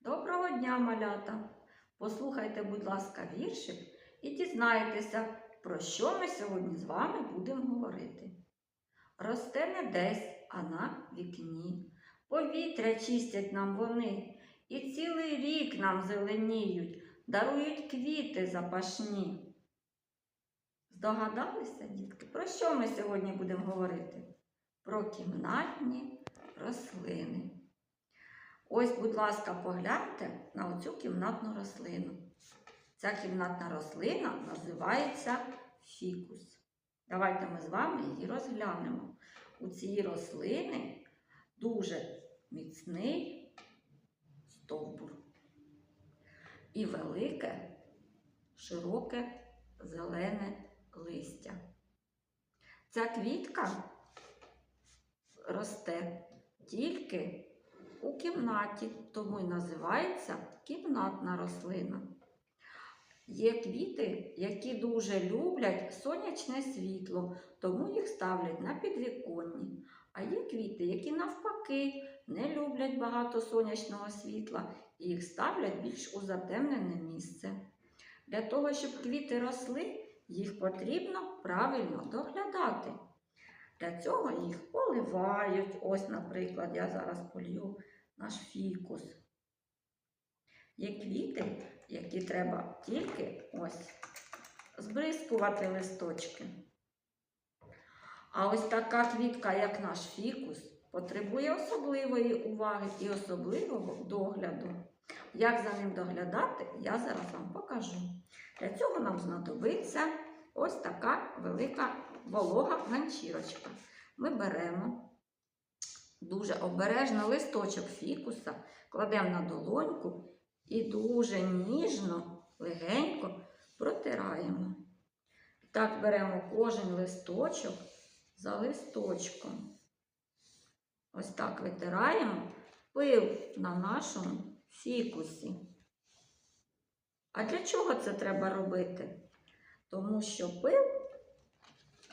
Доброго дня, малята! Послухайте, будь ласка, віршик і дізнайтеся, про що ми сьогодні з вами будемо говорити. Росте не десь, а на вікні. Повітря чистять нам вони, і цілий рік нам зеленіють, дарують квіти запашні. Здогадалися, дітки, про що ми сьогодні будемо говорити? Про кімнатні рослини. Ось, будь ласка, погляньте на оцю кімнатну рослину. Ця кімнатна рослина називається фікус. Давайте ми з вами її розглянемо. У цієї рослини дуже міцний стовбур і велике, широке зелене листя. Ця квітка росте тільки у кімнаті, тому й називається кімнатна рослина. Є квіти, які дуже люблять сонячне світло, тому їх ставлять на підвіконні. А є квіти, які навпаки не люблять багато сонячного світла і їх ставлять більш у затемнене місце. Для того, щоб квіти росли, їх потрібно правильно доглядати. Для цього їх поливають. Ось, наприклад, я зараз полью наш фікус. Є квіти, які треба тільки ось збризкувати листочки. А ось така квітка, як наш фікус, потребує особливої уваги і особливого догляду. Як за ним доглядати, я зараз вам покажу. Для цього нам знадобиться ось така велика волога ганчірочка. Ми беремо дуже обережно листочок фікуса, кладемо на долоньку і дуже ніжно, легенько протираємо. Так беремо кожен листочок за листочком. Ось так витираємо пил на нашому фікусі. А для чого це треба робити? Тому що пил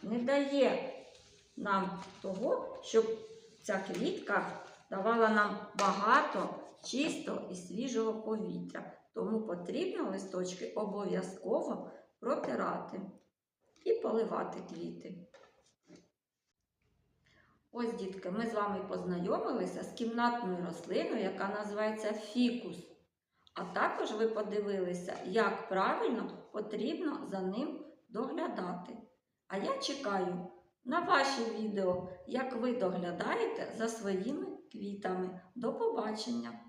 не дає нам того, щоб ця квітка давала нам багато чистого і свіжого повітря. Тому потрібно листочки обов'язково протирати і поливати квіти. Ось, дітки, ми з вами познайомилися з кімнатною рослиною, яка називається фікус. А також ви подивилися, як правильно потрібно за ним доглядати. А я чекаю на ваші відео, як ви доглядаєте за своїми квітами. До побачення!